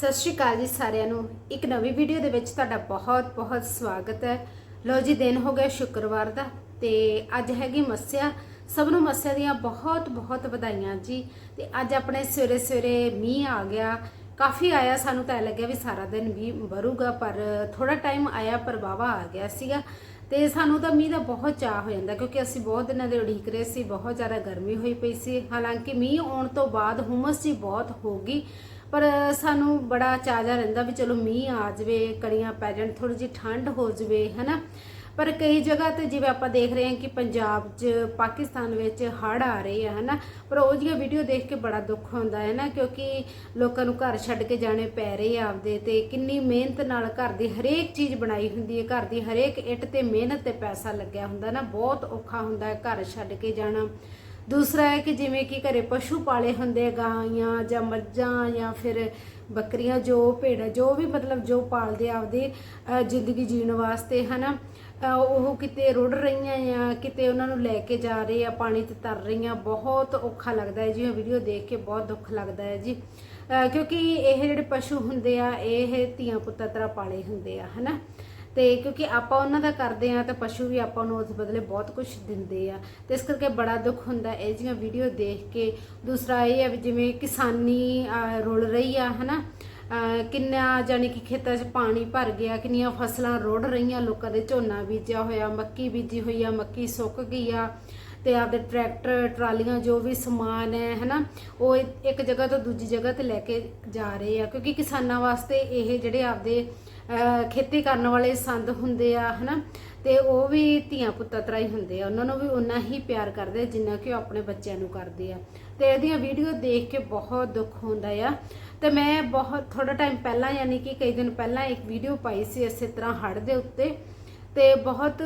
ਸਤਿ ਸ਼੍ਰੀ ਅਕਾਲ ਜੀ ਸਾਰਿਆਂ ਨੂੰ। ਇੱਕ ਨਵੀਂ ਵੀਡੀਓ ਦੇ ਵਿੱਚ ਤੁਹਾਡਾ ਬਹੁਤ-ਬਹੁਤ ਸਵਾਗਤ ਹੈ। ਲੋ ਜੀ, ਦਿਨ ਹੋ ਗਿਆ ਸ਼ੁੱਕਰਵਾਰ ਦਾ ਤੇ ਅੱਜ ਹੈਗੀ ਮੱਸਿਆ। ਸਭ ਨੂੰ ਮੱਸਿਆ ਦੀਆਂ ਬਹੁਤ-ਬਹੁਤ ਵਧਾਈਆਂ ਜੀ। ਤੇ ਅੱਜ ਆਪਣੇ ਸਵੇਰੇ ਸਵੇਰੇ ਮੀਂਹ ਆ ਗਿਆ। ਕਾਫੀ ਆਇਆ, ਸਾਨੂੰ ਤਾਂ ਐਂ ਲੱਗਿਆ ਵੀ ਸਾਰਾ ਦਿਨ ਮੀਂਹ ਵਰੂਗਾ, ਪਰ ਥੋੜਾ ਟਾਈਮ ਆਇਆ, ਪਰ ਵਾਹਵਾ ਆ ਗਿਆ ਸੀਗਾ। ਤੇ ਸਾਨੂੰ ਤਾਂ ਮੀਂਹ ਦਾ ਬਹੁਤ ਚਾਹ ਹੋ ਜਾਂਦਾ, ਕਿਉਂਕਿ ਅਸੀਂ ਬਹੁਤ ਦਿਨਾਂ ਦੇ ਉਡੀਕ ਰਹੇ ਸੀ, ਬਹੁਤ ਜ਼ਿਆਦਾ ਗਰਮੀ ਹੋਈ ਪਈ ਸੀ। ਹਾਲਾਂਕਿ ਮੀਂਹ ਆਉਣ ਤੋਂ ਬਾਅਦ ਹੁਮਸ ਜੀ ਬਹੁਤ ਹੋ ਗਈ। ਪਰ ਸਾਨੂੰ ਬੜਾ ਚਾਜ਼ਾ ਰਹਿੰਦਾ ਵੀ ਚਲੋ ਮੀਂਹ ਆ ਜਾਵੇ, ਕਣੀਆਂ ਪੈ ਜਾਣ ਥੋੜੀ ਜਿਹੀ ਠੰਡ ਹੋ ਜਾਵੇ, ਹਨਾ? ਪਰ ਕਈ ਜਗ੍ਹਾ ਤੇ ਜਿਵੇਂ ਆਪਾਂ ਦੇਖ ਰਹੇ ਹਾਂ ਕਿ ਪੰਜਾਬ 'ਚ, ਪਾਕਿਸਤਾਨ ਵਿੱਚ ਹੜ੍ਹ ਆ ਰਹੇ ਆ, ਹਨਾ? ਪਰ ਉਹ ਜਿਹੀਆਂ ਵੀਡੀਓ ਦੇਖ ਕੇ ਬੜਾ ਦੁੱਖ ਹੁੰਦਾ ਹੈ ਨਾ, ਕਿਉਂਕਿ ਲੋਕਾਂ ਨੂੰ ਘਰ ਛੱਡ ਕੇ ਜਾਣੇ ਪੈ ਰਹੇ ਆ ਆਪਦੇ ਤੇ। ਕਿੰਨੀ ਮਿਹਨਤ ਨਾਲ ਘਰ ਦੀ ਹਰੇਕ ਚੀਜ਼ ਬਣਾਈ ਹੁੰਦੀ ਹੈ, ਘਰ ਦੀ ਹਰੇਕ ਇੱਟ ਤੇ ਮਿਹਨਤ ਤੇ ਪੈਸਾ ਲੱਗਿਆ ਹੁੰਦਾ ਨਾ, ਬਹੁਤ ਔਖਾ ਹੁੰਦਾ ਹੈ ਘਰ ਛੱਡ ਕੇ ਜਾਣਾ। ਦੂਸਰਾ ਹੈ ਕਿ ਜਿਵੇਂ ਕਿ ਘਰੇ ਪਸ਼ੂ ਪਾਲੇ ਹੁੰਦੇ ਆ, ਗਾਈਆਂ ਜਾਂ ਮੱਝਾਂ ਜਾਂ ਫਿਰ ਬੱਕਰੀਆਂ ਜੋ ਭੇਡਾਂ ਜੋ ਵੀ ਮਤਲਬ ਜੋ ਪਾਲਦੇ ਆ ਆਪਦੇ ਜ਼ਿੰਦਗੀ ਜੀਣ ਵਾਸਤੇ ਹਨਾ? ਅਹ, ਉਹ ਕਿਤੇ ਰੁੜ ਰਹੀਆਂ ਆ ਕਿਤੇ ਉਹਨਾਂ ਨੂੰ ਲੈ ਕੇ ਜਾ ਰਹੇ ਆ ਪਾਣੀ ਤੇ ਤਰ ਰਹੀਆਂ ਬਹੁਤ ਔਖਾ ਲੱਗਦਾ ਹੈ ਜੀ ਇਹ ਵੀਡੀਓ ਦੇਖ ਕੇ ਬਹੁਤ ਦੁੱਖ ਲੱਗਦਾ ਹੈ ਜੀ। ਕਿਉਂਕਿ ਇਹ ਜਿਹੜੇ ਪਸ਼ੂ ਹੁੰਦੇ ਆ ਇਹ ਧੀਆਂ ਪੁੱਤਾਂ ਤਰ੍ਹਾਂ ਪਾਲੇ ਹੁੰਦੇ ਆ ਹਨਾ? ਤੇ ਕਿਉਂਕਿ ਆਪਾਂ ਉਹਨਾਂ ਦਾ ਕਰਦੇ ਆ ਤਾਂ ਪਸ਼ੂ ਵੀ ਆਪਾਂ ਨੂੰ ਉਸ ਬਦਲੇ ਬਹੁਤ ਕੁਝ ਦਿੰਦੇ ਆ। ਤੇ ਇਸ ਕਰਕੇ ਬੜਾ ਦੁੱਖ ਹੁੰਦਾ ਇਹ ਜੀਆਂ ਵੀਡੀਓ ਦੇਖ ਕੇ। ਦੂਸਰਾ ਇਹ ਆ ਵੀ ਜਿਵੇਂ ਕਿਸਾਨੀ ਰੁਲ ਰਹੀ ਆ ਹਨਾ? ਅਹ, ਕਿੰਨਾ ਜਾਨੀ ਕਿ ਖੇਤਾਂ 'ਚ ਪਾਣੀ ਭਰ ਗਿਆ ਕਿੰਨੀਆਂ ਫਸਲਾਂ ਰੁੜ ਰਹੀਆਂ ਲੋਕਾਂ ਦੇ ਝੋਨਾ ਬੀਜਿਆ ਹੋਇਆ ਮੱਕੀ ਬੀਜੀ ਹੋਈ ਆ ਮੱਕੀ ਸੁੱਕ ਗਈ ਆ। ਤੇ ਆਪਦੇ ਟਰੈਕਟਰ, ਟਰਾਲੀਆਂ, ਜੋ ਵੀ ਸਮਾਨ ਹੈ, ਹਨਾ, ਉਹ ਇੱਕ ਜਗ੍ਹਾ ਤੋਂ ਦੂਜੀ ਜਗ੍ਹਾ ਤੇ ਲੈ ਕੇ ਜਾ ਰਹੇ ਆ। ਕਿਉਂਕਿ ਕਿਸਾਨਾਂ ਵਾਸਤੇ ਇਹ ਜਿਹੜੇ ਆਪਦੇ ਖੇਤੀ ਕਰਨ ਵਾਲੇ ਸੰਦ ਹੁੰਦੇ ਆ, ਹਨਾ, ਤੇ ਉਹ ਵੀ ਧੀਆਂ ਪੁੱਤਾਂ ਤਰ੍ਹਾਂ ਹੀ ਹੁੰਦੇ ਆ। ਉਹਨਾਂ ਨੂੰ ਵੀ ਉਨਾ ਹੀ ਪਿਆਰ ਕਰਦੇ ਜਿੰਨਾ ਕਿ ਉਹ ਆਪਣੇ ਬੱਚਿਆਂ ਨੂੰ ਕਰਦੇ ਆ। ਤੇ ਇਹਦੀਆਂ ਵੀਡੀਓ ਦੇਖ ਕੇ ਬਹੁਤ ਦੁੱਖ ਹੁੰਦਾ ਆ। ਤੇ ਮੈਂ ਬਹੁਤ ਥੋੜਾ ਟਾਈਮ ਪਹਿਲਾਂ, ਯਾਨੀ ਕਿ ਕਈ ਦਿਨ ਪਹਿਲਾਂ ਇੱਕ ਵੀਡੀਓ ਪਾਈ ਸੀ ਇਸੇ ਤਰ੍ਹਾਂ ਹੜ੍ਹ ਦੇ ਉੱਤੇ। ਤੇ ਬਹੁਤ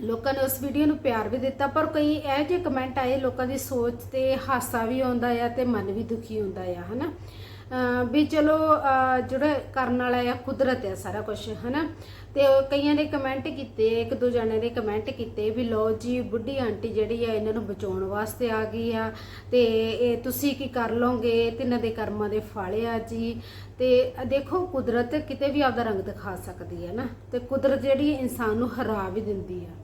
ਲੋਕਾਂ ਨੇ ਉਸ ਵੀਡੀਓ ਨੂੰ ਪਿਆਰ ਵੀ ਦਿੱਤਾ, ਪਰ ਕਈ ਇਹ ਜਿਹੇ ਕਮੈਂਟ ਆਏ ਲੋਕਾਂ ਦੀ ਸੋਚ ਤੇ ਹਾਸਾ ਵੀ ਆਉਂਦਾ ਆ ਤੇ ਮਨ ਵੀ ਦੁਖੀ ਹੁੰਦਾ ਆ, ਹਨਾ? ਅਹ ਵੀ ਚਲੋ ਜਿਹੜਾ ਕਰਨ ਵਾਲਾ ਆ, ਕੁਦਰਤ ਆ ਸਾਰਾ ਕੁਝ ਹਨਾ? ਤੇ ਉਹ ਕਈਆਂ ਨੇ ਕਮੈਂਟ ਕੀਤੇ, ਇੱਕ ਦੋ ਜਣੇ ਨੇ ਕਮੈਂਟ ਕੀਤੇ ਵੀ ਲੋ ਜੀ, ਬੁੱਢੀ ਆਂਟੀ ਜਿਹੜੀ ਆ, ਇਹਨਾਂ ਨੂੰ ਬਚਾਉਣ ਵਾਸਤੇ ਆ ਗਈ ਆ। ਤੇ ਇਹ ਤੁਸੀਂ ਕੀ ਕਰ ਲੋਗੇ ਇਹਨਾਂ ਦੇ ਕਰਮਾਂ ਦੇ ਫਲ ਆ ਜੀ। ਤੇ ਦੇਖੋ, ਕੁਦਰਤ ਕਿਤੇ ਵੀ ਆਪਦਾ ਰੰਗ ਦਿਖਾ ਸਕਦੀ ਹੈ ਨਾ। ਤੇ ਕੁਦਰਤ ਜਿਹੜੀ ਇਨਸਾਨ ਨੂੰ ਹਰਾ ਵੀ ਦਿੰਦੀ ਆ।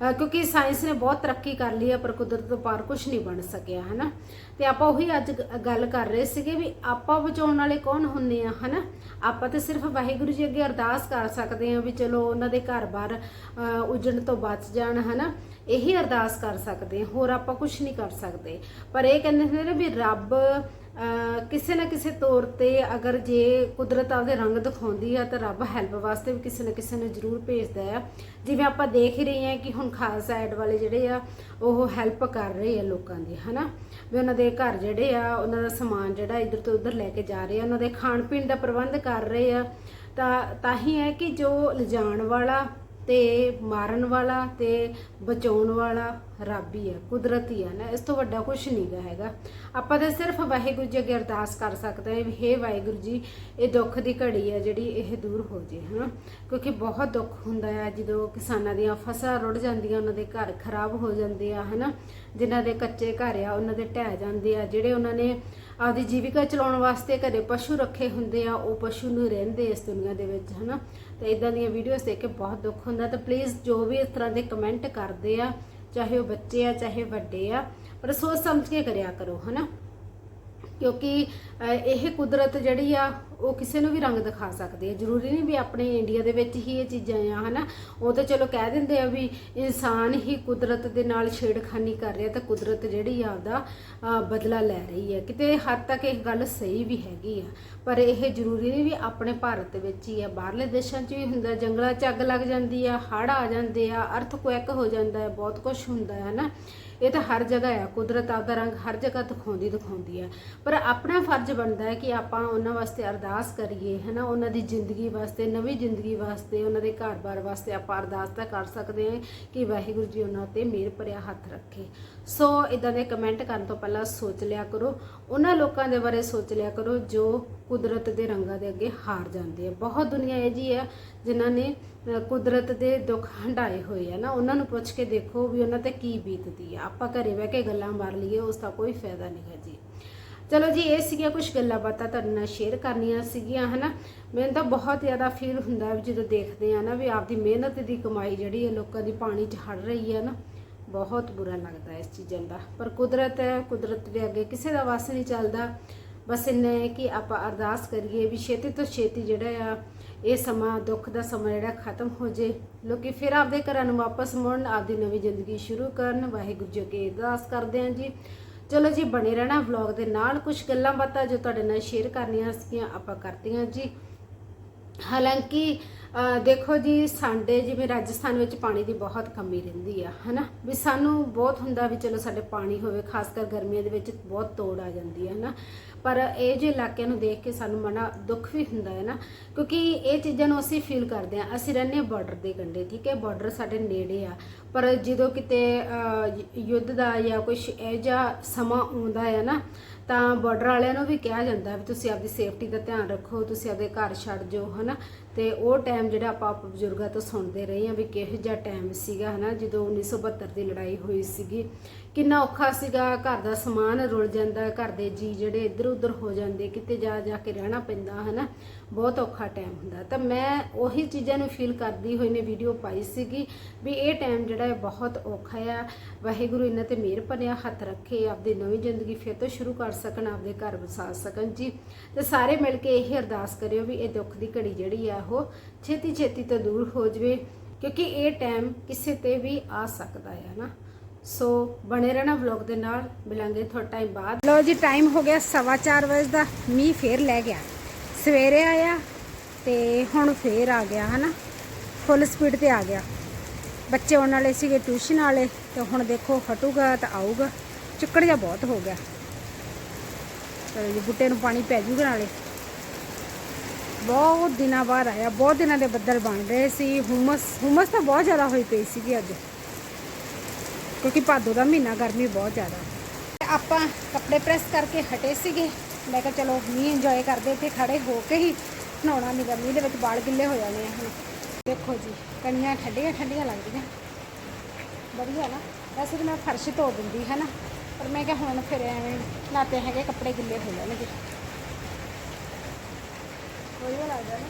ਕਿਉਂਕਿ ਸਾਇੰਸ ਨੇ ਬਹੁਤ ਤਰੱਕੀ ਕਰ ਲਈ ਹੈ ਪਰ ਕੁਦਰਤ ਤੋਂ ਪਾਰ ਕੁਝ ਨਹੀਂ ਬਣ ਸਕਿਆ ਹਨਾ? ਤੇ ਆਪਾਂ ਉਹੀ ਅੱਜ ਗੱਲ ਕਰ ਰਹੇ ਸੀਗੇ ਵੀ ਆਪਾਂ ਬਚਾਉਣ ਵਾਲੇ ਕੌਣ ਹੁੰਦੇ ਆ ਹਨਾ? ਆਪਾਂ ਤਾਂ ਸਿਰਫ ਵਾਹਿਗੁਰੂ ਜੀ ਅੱਗੇ ਅਰਦਾਸ ਕਰ ਸਕਦੇ ਆ ਵੀ ਚਲੋ ਉਹਨਾਂ ਦੇ ਘਰ-ਬਾਰ ਅਹ, ਤੋਂ ਬਚ ਜਾਣ ਹਨਾ? ਇਹੀ ਅਰਦਾਸ ਕਰ ਸਕਦੇ ਆ ਹੋਰ ਆਪਾਂ ਕੁਝ ਨਹੀਂ ਕਰ ਸਕਦੇ। ਪਰ ਇਹ ਕਹਿੰਦੇ ਹੁੰਦੇ ਨੇ ਵੀ ਰੱਬ ਕਿਸੇ ਨਾ ਕਿਸੇ ਤੌਰ ਤੇ ਅਗਰ ਜੇ ਕੁਦਰਤ ਆਪਦੇ ਰੰਗ ਦਿਖਾਉਂਦੀ ਆ ਤਾਂ ਰੱਬ ਹੈਲਪ ਵਾਸਤੇ ਵੀ ਕਿਸੇ ਨਾ ਕਿਸੇ ਨੂੰ ਜ਼ਰੂਰ ਭੇਜਦਾ ਆ। ਜਿਵੇਂ ਆਪਾਂ ਦੇਖ ਹੀ ਰਹੇ ਹਾਂ ਕਿ ਹੁਣ ਖਾਲਸਾ ਐਡ ਵਾਲੇ ਜਿਹੜੇ ਆ, ਉਹ ਹੈਲਪ ਕਰ ਰਹੇ ਆ ਲੋਕਾਂ ਦੀ, ਹਨਾ? ਵੀ ਉਹਨਾਂ ਦੇ ਘਰ ਜਿਹੜੇ ਆ, ਉਹਨਾਂ ਦਾ ਸਮਾਨ ਜਿਹੜਾ ਇੱਧਰ ਤੋਂ ਉੱਧਰ ਲੈ ਕੇ ਜਾ ਰਹੇ ਆ, ਉਹਨਾਂ ਦੇ ਖਾਣ ਪੀਣ ਦਾ ਪ੍ਰਬੰਧ ਕਰ ਰਹੇ ਆ। ਤਾਂ ਤਾਂ ਹੀ ਹੈ ਕਿ ਜੋ ਲਿਜਾਣ ਵਾਲਾ ਤੇ ਮਾਰਨ ਵਾਲਾ ਤੇ ਬਚਾਉਣ ਵਾਲਾ ਰੱਬ ਹੀ ਹੈ, ਕੁਦਰਤੀ ਹੈ ਨਾ, ਇਸ ਤੋਂ ਵੱਡਾ ਕੁਝ ਨਹੀਂਗਾ ਹੈਗਾ। ਆਪਾਂ ਤਾਂ ਸਿਰਫ ਵਾਹਿਗੁਰੂ ਜੀ ਅੱਗੇ ਅਰਦਾਸ ਕਰ ਸਕਦੇ ਹਾਂ, ਵੀ ਹੇ ਵਾਹਿਗੁਰੂ ਜੀ, ਇਹ ਦੁੱਖ ਦੀ ਘੜੀ ਹੈ ਜਿਹੜੀ ਇਹ ਦੂਰ ਹੋ ਜੇ, ਹਨਾ। ਕਿਉਂਕਿ ਬਹੁਤ ਦੁੱਖ ਹੁੰਦਾ ਹੈ ਜਦੋਂ ਕਿਸਾਨਾਂ ਦੀਆਂ ਫਸਲਾਂ ਰੁੜ ਜਾਂਦੀਆਂ, ਉਹਨਾਂ ਦੇ ਘਰ ਖਰਾਬ ਹੋ ਜਾਂਦੇ ਆ, ਹਨਾ। ਜਿਨ੍ਹਾਂ ਦੇ ਕੱਚੇ ਘਰ ਆ, ਉਹਨਾਂ ਦੇ ਢਹਿ ਜਾਂਦੇ ਆ, ਜਿਹੜੇ ਉਹਨਾਂ ਨੇ ਆਪਦੀ ਜੀਵਿਕਾ ਚਲਾਉਣ ਵਾਸਤੇ ਘਰੇ ਪਸ਼ੂ ਰੱਖੇ ਹੁੰਦੇ ਆ, ਉਹ ਪਸ਼ੂ ਨੂੰ ਰਹਿੰਦੇ ਇਸ ਦੁਨੀਆ ਦੇ ਵਿੱਚ, ਹਨਾ। ਤੇ ਇਦਾਂ ਦੀਆਂ ਵੀਡੀਓਜ਼ ਦੇਖ ਕੇ ਬਹੁਤ ਦੁੱਖ ਹੁੰਦਾ, ਤਾਂ ਪਲੀਜ਼ ਜੋ ਵੀ ਇਸ ਤਰ੍ਹਾਂ ਦੇ ਕਮੈਂਟ ਕਰਦੇ ਆ ਚਾਹੇ ਉਹ ਬੱਚੇ ਆ ਚਾਹੇ ਵੱਡੇ ਆ ਪਰ ਸੋਚ ਸਮਝ ਕੇ ਕਰਿਆ ਕਰੋ ਹਨਾ? ਕਿਉਂਕਿ ਇਹ ਕੁਦਰਤ ਜਿਹੜੀ ਆ, ਉਹ ਕਿਸੇ ਨੂੰ ਵੀ ਰੰਗ ਦਿਖਾ ਸਕਦੀ ਹੈ। ਜ਼ਰੂਰੀ ਨਹੀਂ ਵੀ ਆਪਣੇ ਇੰਡੀਆ ਦੇ ਵਿੱਚ ਹੀ ਇਹ ਚੀਜ਼ਾਂ ਆ, ਹਨਾ? ਉਹ ਤਾਂ ਚਲੋ ਕਹਿ ਦਿੰਦੇ ਆ ਵੀ ਇਨਸਾਨ ਹੀ ਕੁਦਰਤ ਦੇ ਨਾਲ ਛੇੜਖਾਨੀ ਕਰ ਰਿਹਾ, ਤਾਂ ਕੁਦਰਤ ਜਿਹੜੀ ਆ ਆਪਦਾ ਬਦਲਾ ਲੈ ਰਹੀ ਹੈ। ਕਿਤੇ ਹੱਦ ਤੱਕ ਇਹ ਗੱਲ ਸਹੀ ਵੀ ਹੈਗੀ ਆ, ਪਰ ਇਹ ਜ਼ਰੂਰੀ ਨਹੀਂ ਵੀ ਆਪਣੇ ਭਾਰਤ ਵਿੱਚ ਹੀ ਆ। ਬਾਹਰਲੇ ਦੇਸ਼ਾਂ 'ਚ ਵੀ ਹੁੰਦਾ, ਜੰਗਲਾਂ 'ਚ ਅੱਗ ਲੱਗ ਜਾਂਦੀ ਆ, ਹੜ੍ਹ ਆ ਜਾਂਦੇ ਆ ਅਰਥਕੁਐਕ ਹੋ ਜਾਂਦਾ ਹੈ, ਬਹੁਤ ਕੁਝ ਹੁੰਦਾ ਹੈ ਨਾ ਇਹ ਤਾਂ ਹਰ ਜਗ੍ਹਾ ਆ, ਕੁਦਰਤ ਆਪਦਾ ਰੰਗ ਹਰ ਜਗ੍ਹਾ ਦਿਖਾਉਂਦੀ ਦਿਖਾਉਂਦੀ ਹੈ ਪਰ ਆਪਣਾ ਫਰਜ਼ ਬਣਦਾ ਹੈ ਕਿ ਆਪਾਂ ਉਹਨਾਂ ਵਾਸਤੇ ਅਰਦਾਸ ਕਰੀਏ, ਹਨਾ? ਉਹਨਾਂ ਦੀ ਜ਼ਿੰਦਗੀ ਵਾਸਤੇ, ਨਵੀਂ ਜ਼ਿੰਦਗੀ ਵਾਸਤੇ, ਉਹਨਾਂ ਦੇ ਘਰ-ਬਾਰ ਵਾਸਤੇ ਆਪਾਂ ਅਰਦਾਸ ਤਾਂ ਕਰ ਸਕਦੇ ਹਾਂ ਕਿ ਵਾਹਿਗੁਰੂ ਜੀ ਉਹਨਾਂ ਤੇ ਮਿਹਰ ਭਰਿਆ ਹੱਥ ਰੱਖੇ। ਸੋ ਇਦਾਂ ਦੇ ਕਮੈਂਟ ਕਰਨ ਤੋਂ ਪਹਿਲਾਂ ਸੋਚ ਲਿਆ ਕਰੋ। ਉਹਨਾਂ ਲੋਕਾਂ ਦੇ ਬਾਰੇ ਸੋਚ ਲਿਆ ਕਰੋ ਜੋ ਕੁਦਰਤ ਦੇ ਰੰਗਾਂ ਦੇ ਅੱਗੇ ਹਾਰ ਜਾਂਦੇ ਆ। ਬਹੁਤ ਦੁਨੀਆ ਇਹ ਜੀ ਆ ਜਿਨ੍ਹਾਂ ਨੇ ਕੁਦਰਤ ਦੇ ਦੁੱਖ ਹੰਢਾਏ ਹੋਏ ਆ ਨਾ, ਉਹਨਾਂ ਨੂੰ ਪੁੱਛ ਕੇ ਦੇਖੋ ਵੀ ਉਹਨਾਂ ਤੇ ਕੀ ਬੀਤਦੀ ਆ। ਆਪਾਂ ਘਰੇ ਬਹਿ ਕੇ ਗੱਲਾਂ ਮਾਰ ਲਈਏ, ਉਸ ਦਾ ਕੋਈ ਫਾਇਦਾ ਨਹੀਂ ਹੈ ਜੀ। ਚਲੋ ਜੀ, ਇਹ ਸੀਗੀਆਂ ਕੁਝ ਗੱਲਾਂ ਬਾਤਾਂ ਤੁਹਾਡੇ ਨਾਲ ਸ਼ੇਅਰ ਕਰਨੀਆਂ ਸੀਗੀਆਂ, ਹਨਾ। ਮੈਨੂੰ ਤਾਂ ਬਹੁਤ ਜ਼ਿਆਦਾ ਫੀਲ ਹੁੰਦਾ ਵੀ ਜਦੋਂ ਦੇਖਦੇ ਆ ਨਾ ਵੀ ਆਪਦੀ ਮਿਹਨਤ ਦੀ ਕਮਾਈ ਜਿਹੜੀ ਹੈ ਲੋਕਾਂ ਦੀ ਪਾਣੀ 'ਚ ਹੜ ਰਹੀ ਹੈ ਨਾ, ਬਹੁਤ ਬੁਰਾ ਲੱਗਦਾ ਇਸ ਚੀਜ਼ਾਂ ਦਾ। ਪਰ ਕੁਦਰਤ ਹੈ, ਕੁਦਰਤ ਦੇ ਅੱਗੇ ਕਿਸੇ ਦਾ ਵਸ ਨਹੀਂ ਚੱਲਦਾ। ਬਸ ਇੰਨਾ ਹੈ ਕਿ ਆਪਾਂ ਅਰਦਾਸ ਕਰੀਏ ਵੀ ਛੇਤੀ ਤੋਂ ਛੇਤੀ ਜਿਹੜਾ ਆ, ਇਹ ਸਮਾਂ, ਦੁੱਖ ਦਾ ਸਮਾਂ ਜਿਹੜਾ ਖਤਮ ਹੋ ਜੇ। ਲੋਕੀ ਫਿਰ ਆਪਦੇ ਘਰਾਂ ਨੂੰ ਵਾਪਸ ਮੁੜਨ, ਆਪਦੀ ਨਵੀਂ ਜ਼ਿੰਦਗੀ ਸ਼ੁਰੂ ਕਰਨ। ਵਾਹਿਗੁਰੂ ਜੀ ਅੱਗੇ ਅਰਦਾਸ ਕਰਦੇ ਹਾਂ ਜੀ। ਚਲੋ ਜੀ, ਬਣੇ ਰਹਿਣਾ ਵਲੌਗ ਦੇ ਨਾਲ। ਕੁਝ ਗੱਲਾਂ ਬਾਤਾਂ ਜੋ ਤੁਹਾਡੇ ਨਾਲ ਸ਼ੇਅਰ ਕਰਨੀਆਂ ਸੀਗੀਆਂ, ਆਪਾਂ ਕਰਤੀਆਂ ਜੀ। ਹਾਲਾਂਕਿ ਦੇਖੋ ਜੀ, ਸਾਡੇ ਜਿਵੇਂ ਰਾਜਸਥਾਨ ਵਿੱਚ ਪਾਣੀ ਦੀ ਬਹੁਤ ਕਮੀ ਰਹਿੰਦੀ ਆ, ਹਨਾ? ਵੀ ਸਾਨੂੰ ਬਹੁਤ ਹੁੰਦਾ ਵੀ ਚਲੋ ਸਾਡੇ ਪਾਣੀ ਹੋਵੇ, ਖਾਸ ਕਰ ਗਰਮੀਆਂ ਦੇ ਵਿੱਚ ਬਹੁਤ ਤੋੜ ਆ ਜਾਂਦੀ ਹੈ ਹਨਾ? ਪਰ ਇਹ ਜੇ ਇਲਾਕਿਆਂ ਨੂੰ ਦੇਖ ਕੇ ਸਾਨੂੰ ਮਨਾ ਦੁੱਖ ਵੀ ਹੁੰਦਾ ਹੈ ਨਾ, ਕਿਉਂਕਿ ਇਹ ਚੀਜ਼ਾਂ ਨੂੰ ਅਸੀਂ ਫੀਲ ਕਰਦੇ ਆ ਅਸੀਂ ਰਹਿੰਦੇ ਹਾਂ ਬਾਰਡਰ ਦੇ ਕੰਢੇ, ਠੀਕ ਹੈ? ਬਾਰਡਰ ਸਾਡੇ ਨੇੜੇ ਆ। ਪਰ ਜਦੋਂ ਕਿਤੇ ਯੁੱਧ ਦਾ ਜਾਂ ਕੁਝ ਇਹ ਜਿਹਾ ਸਮਾਂ ਆਉਂਦਾ ਹੈ ਨਾ, ਤਾਂ ਬਾਰਡਰ ਵਾਲਿਆਂ ਨੂੰ ਵੀ ਕਿਹਾ ਜਾਂਦਾ ਵੀ ਤੁਸੀਂ ਆਪਦੀ ਸੇਫਟੀ ਦਾ ਧਿਆਨ ਰੱਖੋ, ਤੁਸੀਂ ਆਪਦੇ ਘਰ ਛੱਡ ਜਾਓ, ਹਨਾ? ਤੇ ਉਹ ਟਾਈਮ ਜਿਹੜਾ ਆਪਾਂ ਆਪ ਬਜ਼ੁਰਗਾਂ ਤੋਂ ਸੁਣਦੇ ਰਹੇ ਹਾਂ ਵੀ ਕਿਹੋ ਜਿਹਾ ਟਾਈਮ ਸੀਗਾ, ਹਨਾ? ਜਦੋਂ 1972 ਦੀ ਲੜਾਈ ਹੋਈ ਸੀਗੀ। ਕਿੰਨਾ ਔਖਾ ਸੀਗਾ, ਘਰ ਦਾ ਸਮਾਨ ਰੁਲ ਜਾਂਦਾ, ਘਰ ਦੇ ਜੀ ਜਿਹੜੇ ਇੱਧਰ ਉੱਧਰ ਹੋ ਜਾਂਦੇ, ਕਿਤੇ ਜਾ ਜਾ ਕੇ ਰਹਿਣਾ ਪੈਂਦਾ, ਹਨਾ? ਬਹੁਤ ਔਖਾ ਟਾਈਮ ਹੁੰਦਾ। ਤਾਂ ਮੈਂ ਉਹੀ ਚੀਜ਼ਾਂ ਨੂੰ ਫੀਲ ਕਰਦੀ ਹੋਈ ਨੇ ਵੀਡੀਓ ਪਾਈ ਸੀਗੀ ਵੀ ਇਹ ਟਾਈਮ ਜਿਹੜਾ ਹੈ ਬਹੁਤ ਔਖਾ ਆ। ਵਾਹਿਗੁਰੂ ਇਹਨਾਂ ਤੇ ਮਿਹਰ ਭਰਿਆ, ਹੱਥ ਰੱਖੇ, ਆਪਦੀ ਨਵੀਂ ਜ਼ਿੰਦਗੀ ਫਿਰ ਤੋਂ ਸ਼ੁਰੂ ਕਰ ਸਕਣ, ਆਪਦੇ ਘਰ ਵਸਾ ਸਕਣ ਜੀ। ਤੇ ਸਾਰੇ ਮਿਲ ਕੇ ਇਹ ਅਰਦਾਸ ਕਰਿਓ ਵੀ ਇਹ ਦੁੱਖ ਦੀ ਘੜੀ ਜਿਹੜੀ ਆ, ਉਹ ਛੇਤੀ ਛੇਤੀ ਤੋਂ ਦੂਰ ਹੋ ਜਵੇ, ਕਿਉਂਕਿ ਇਹ ਟਾਈਮ ਕਿਸੇ ਤੇ ਵੀ ਆ ਸਕਦਾ ਹੈ ਨਾ ਸੋ ਬਣੇ ਰਹਿਣਾ ਵਲੌਗ ਦੇ ਨਾਲ, ਮਿਲਾਂਗੇ ਥੋੜਾ ਟਾਈਮ ਬਾਅਦ। ਲਓ ਜੀ ਟਾਈਮ ਹੋ ਗਿਆ 4:30 ਵਜੇ ਦਾ, ਮੀਂਹ ਫੇਰ ਲੈ ਗਿਆ। ਸਵੇਰੇ ਆਇਆ ਤੇ ਹੁਣ ਫੇਰ ਆ ਗਿਆ, ਹਨਾ? ਫੁੱਲ ਸਪੀਡ ਤੇ ਆ ਗਿਆ। ਬੱਚੇ ਆਉਣ ਵਾਲੇ ਸੀਗੇ ਟਿਊਸ਼ਨ ਵਾਲੇ, ਤੇ ਹੁਣ ਦੇਖੋ ਹਟੂਗਾ ਤਾਂ ਆਊਗਾ। ਚਿੱਕੜ ਜਿਹਾ ਬਹੁਤ ਹੋ ਗਿਆ। ਚਲੋ ਜੀ, ਬੁੱਟੇ ਨੂੰ ਪਾਣੀ ਪੈ ਜੂਗਾ ਨਾਲੇ। ਬਹੁਤ ਦਿਨਾਂ ਬਾਅਦ ਆਇਆ, ਬਹੁਤ ਦਿਨਾਂ ਦੇ ਬੱਦਲ ਬਣ ਰਹੇ ਸੀ। ਹੁਮਸ ਹੁਮਸ ਤਾਂ ਬਹੁਤ ਜ਼ਿਆਦਾ ਹੋਈ ਪਈ ਸੀਗੀ ਅੱਜ। ਕਿਉਂਕਿ ਭਾਦੋ ਦਾ ਮਹੀਨਾ ਗਰਮੀ ਬਹੁਤ ਜ਼ਿਆਦਾ। ਆਪਾਂ ਕੱਪੜੇ ਪ੍ਰੈਸ ਕਰਕੇ ਹਟੇ ਸੀਗੇ। ਮੈਂ ਕਿਹਾ ਚਲੋ ਮੀਂਹ ਇੰਜੋਏ ਕਰਦੇ ਤੇ ਖੜੇ ਹੋ ਕੇ ਹੀ ਨਹਾਉਣਾ ਨਹੀਂ ਗਰਮੀ ਦੇ ਵਿੱਚ ਬਾਲ ਗਿੱਲੇ ਹੋ ਜਾਣੇ ਆ ਹੁਣ। ਦੇਖੋ ਜੀ, ਕਣੀਆਂ ਠੰਡੀਆਂ ਠੰਡੀਆਂ ਲੱਗਦੀਆਂ। ਵਧੀਆ ਨਾ। ਵੈਸੇ ਤਾਂ ਮੈਂ ਫਰਸ਼ ਧੋ ਦਿੰਦੀ ਹੈ ਨਾ ਪਰ ਮੈਂ ਕਿਹਾ ਹੁਣ ਫਿਰ ਐਵੇਂ ਨਾਤੇ ਹੈਗੇ ਕੱਪੜੇ ਗਿੱਲੇ ਹੋ ਜਾਣਗੇ। ਵਧੀਆ ਲੱਗਦਾ ਨਾ।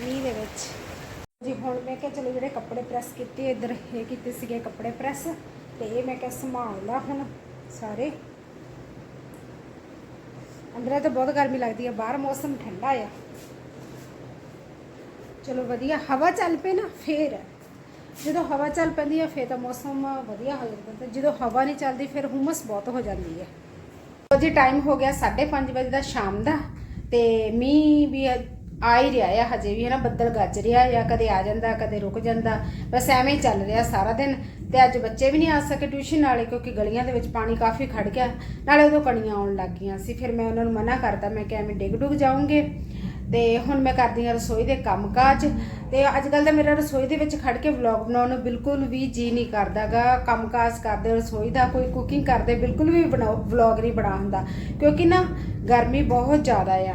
ਮੀਂਹ ਦੇ ਵਿੱਚ। ਜੀ, ਹੁਣ ਮੈਂ ਕਿਹਾ ਚਲੋ ਜਿਹੜੇ ਕੱਪੜੇ ਪ੍ਰੈਸ ਕੀਤੇ, ਇੱਧਰ ਇਹ ਕੀਤੇ ਸੀਗੇ ਕੱਪੜੇ ਪ੍ਰੈਸ ਤੇ ਇਹ ਮੈਂ ਕਿਹਾ ਸੰਭਾਲ ਲਾ ਹੁਣ ਸਾਰੇ। ਅੰਦਰ ਤਾਂ ਬਹੁਤ ਗਰਮੀ ਲੱਗਦੀ ਹੈ ਬਾਹਰ ਮੌਸਮ ਠੰਡਾ ਆ। ਚਲੋ ਵਧੀਆ, ਹਵਾ ਚੱਲ ਪਏ ਨਾ, ਫੇਰ। ਜਦੋਂ ਹਵਾ ਚੱਲ ਪੈਂਦੀ ਆ, ਫੇਰ ਤਾਂ ਮੌਸਮ ਵਧੀਆ ਹੋ ਜਾਂਦਾ। ਤੇ ਜਦੋਂ ਹਵਾ ਨਹੀਂ ਚੱਲਦੀ, ਫਿਰ ਹੁਮਸ ਬਹੁਤ ਹੋ ਜਾਂਦੀ ਹੈ ਲਓ ਜੀ ਟਾਈਮ ਹੋ ਗਿਆ 5:30 ਵਜੇ ਦਾ ਸ਼ਾਮ ਦਾ, ਤੇ ਮੀਂਹ ਵੀ ਆ ਹੀ ਰਿਹਾ ਆ, ਹਜੇ ਵੀ ਹੈ ਨਾ ਬੱਦਲ ਗੱਜ ਰਿਹਾ ਆ, ਕਦੇ ਆ ਜਾਂਦਾ, ਕਦੇ ਰੁਕ ਜਾਂਦਾ, ਬਸ ਐਵੇਂ ਹੀ ਚੱਲ ਰਿਹਾ ਸਾਰਾ ਦਿਨ। ਤੇ ਅੱਜ ਬੱਚੇ ਵੀ ਨਹੀਂ ਆ ਸਕੇ ਟਿਊਸ਼ਨ ਵਾਲੇ ਕਿਉਂਕਿ ਗਲੀਆਂ ਦੇ ਵਿੱਚ ਪਾਣੀ ਕਾਫੀ ਖੜ ਗਿਆ। ਨਾਲੇ ਉਦੋਂ ਕਣੀਆਂ ਆਉਣ ਲੱਗ ਗਈਆਂ ਸੀ, ਫਿਰ ਮੈਂ ਉਹਨਾਂ ਨੂੰ ਮਨਾ ਕਰਤਾ, ਮੈਂ ਕਿ ਐਵੇਂ ਡਿੱਗ ਡੁੱਗ ਜਾਓਗੇ। ਤੇ ਹੁਣ ਮੈਂ ਕਰਦੀ ਹਾਂ ਰਸੋਈ ਦੇ ਕੰਮਕਾਜ। ਤੇ ਅੱਜ ਕੱਲ ਤਾਂ ਮੇਰਾ ਰਸੋਈ ਦੇ ਵਿੱਚ ਖੜ ਕੇ ਵਲੌਗ ਬਣਾਉਣ ਨੂੰ ਬਿਲਕੁਲ ਵੀ ਜੀ ਨਹੀਂ ਕਰਦਾਗਾ। ਕੰਮਕਾਜ ਕਰਦੇ, ਰਸੋਈ ਦਾ ਕੋਈ ਕੁਕਿੰਗ ਕਰਦੇ ਬਿਲਕੁਲ ਵੀ ਬਣਾਓ, ਵਲੌਗ ਨਹੀਂ ਬਣਾ ਹੁੰਦਾ। ਕਿਉਂਕਿ ਨਾ ਗਰਮੀ ਬਹੁਤ ਜ਼ਿਆਦਾ ਆ।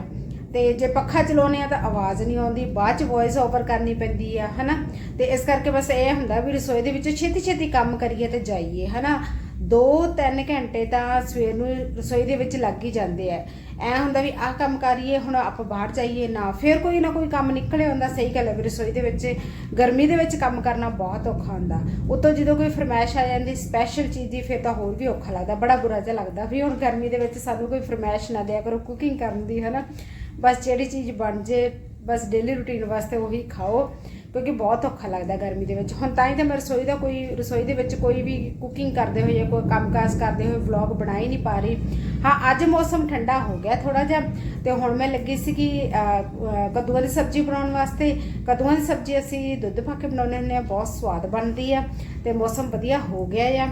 ਤੇ ਜੇ ਪੱਖਾ ਚਲਾਉਨੇ ਆ ਤਾਂ ਆਵਾਜ਼ ਨਹੀਂ ਆਉਂਦੀ, ਬਾਅਦ ਚ ਵੌਇਸ ਓਵਰ ਕਰਨੀ ਪੈਂਦੀ ਆ, ਹਨਾ? ਤੇ ਇਸ ਕਰਕੇ ਬਸ ਇਹ ਹੁੰਦਾ ਵੀ ਰਸੋਈ ਦੇ ਵਿੱਚ ਛੇਤੀ ਛੇਤੀ ਕੰਮ ਕਰੀਏ ਤੇ ਜਾਈਏ, ਹਨਾ? 2-3 ਘੰਟੇ ਤਾਂ ਸਵੇਰ ਨੂੰ ਰਸੋਈ ਦੇ ਵਿੱਚ ਲੱਗ ਹੀ ਜਾਂਦੇ ਆ। ਐ ਹੁੰਦਾ ਵੀ ਆਹ ਕੰਮ ਕਰੀਏ, ਹੁਣ ਆਪਾਂ ਬਾਹਰ ਜਾਈਏ ਨਾ, ਫਿਰ ਕੋਈ ਨਾ ਕੋਈ ਕੰਮ ਨਿਕਲੇ ਹੁੰਦਾ, ਸਹੀ ਗੱਲ ਹੈ ਵੀ ਰਸੋਈ ਦੇ ਵਿੱਚ ਗਰਮੀ ਦੇ ਵਿੱਚ ਕੰਮ ਕਰਨਾ ਬਹੁਤ ਔਖਾ ਹੁੰਦਾ। ਉਤੋਂ ਜਦੋਂ ਕੋਈ ਫਰਮਾਇਸ਼ ਆ ਜਾਂਦੀ ਸਪੈਸ਼ਲ ਚੀਜ਼ ਦੀ, ਫਿਰ ਤਾਂ ਹੋਰ ਵੀ ਔਖਾ ਲੱਗਦਾ, ਬੜਾ ਬੁਰਾ ਜਿਹਾ ਲੱਗਦਾ ਵੀ ਹੁਣ ਗਰਮੀ ਦੇ ਵਿੱਚ ਸਾਨੂੰ ਕੋਈ ਫਰਮਾਇਸ਼ ਨਾ ਦਿਆ ਕਰੋ ਕੁਕਿੰਗ ਕਰਨ ਦੀ, ਹਨਾ? ਬਸ ਜਿਹੜੀ ਚੀਜ਼ ਬਣ ਜੇ, ਬਸ ਡੇਲੀ ਰੂਟੀਨ ਵਾਸਤੇ ਉਹੀ ਖਾਓ, ਕਿਉਂਕਿ ਬਹੁਤ ਔਖਾ ਲੱਗਦਾ ਗਰਮੀ ਦੇ ਵਿੱਚ। ਹੁਣ ਤਾਂ ਹੀ ਤਾਂ ਮੈਂ ਰਸੋਈ ਦਾ ਕੋਈ, ਰਸੋਈ ਦੇ ਵਿੱਚ ਕੋਈ ਵੀ ਕੁਕਿੰਗ ਕਰਦੇ ਹੋਏ ਜਾਂ ਕੋਈ ਕੰਮਕਾਜ ਕਰਦੇ ਹੋਏ ਵਲੌਗ ਬਣਾ ਹੀ ਨਹੀਂ ਪਾ ਰਹੀ। ਹਾਂ, ਅੱਜ ਮੌਸਮ ਠੰਡਾ ਹੋ ਗਿਆ ਥੋੜਾ ਜਿਹਾ, ਤੇ ਹੁਣ ਮੈਂ ਲੱਗੀ ਸੀ ਕਿ ਕੱਦੂਆਂ ਦੀ ਸਬਜ਼ੀ ਬਣਾਉਣ ਵਾਸਤੇ। ਕੱਦੂਆਂ ਦੀ ਸਬਜ਼ੀ ਅਸੀਂ ਦੁੱਧ ਪਾ ਕੇ ਬਣਾਉਂਦੇ ਹੁੰਦੇ ਆ ਬਹੁਤ ਸਵਾਦ ਬਣਦੀ ਆ, ਤੇ ਮੌਸਮ ਵਧੀਆ ਹੋ ਗਿਆ ਆ।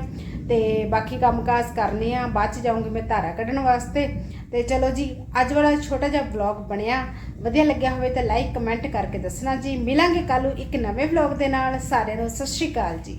ਤੇ ਬਾਕੀ ਕੰਮਕਾਜ ਕਰਨੇ ਆ, ਬਾਅਦ ਚ ਜਾਊਂਗੀ ਮੈਂ ਧਾਰਾ ਕੱਢਣ ਵਾਸਤੇ। ਤੇ ਚਲੋ ਜੀ, ਅੱਜ ਵਾਲਾ ਛੋਟਾ ਜਿਹਾ ਵਲੌਗ ਬਣਿਆ। ਵਧੀਆ ਲੱਗਿਆ ਹੋਵੇ ਤਾਂ ਲਾਈਕ ਕਮੈਂਟ ਕਰਕੇ ਦੱਸਣਾ ਜੀ। ਮਿਲਾਂਗੇ ਕੱਲ ਨੂੰ ਇੱਕ ਨਵੇਂ ਵਲੌਗ ਦੇ ਨਾਲ। ਸਾਰਿਆਂ ਨੂੰ ਸਤਿ ਸ਼੍ਰੀ ਅਕਾਲ ਜੀ।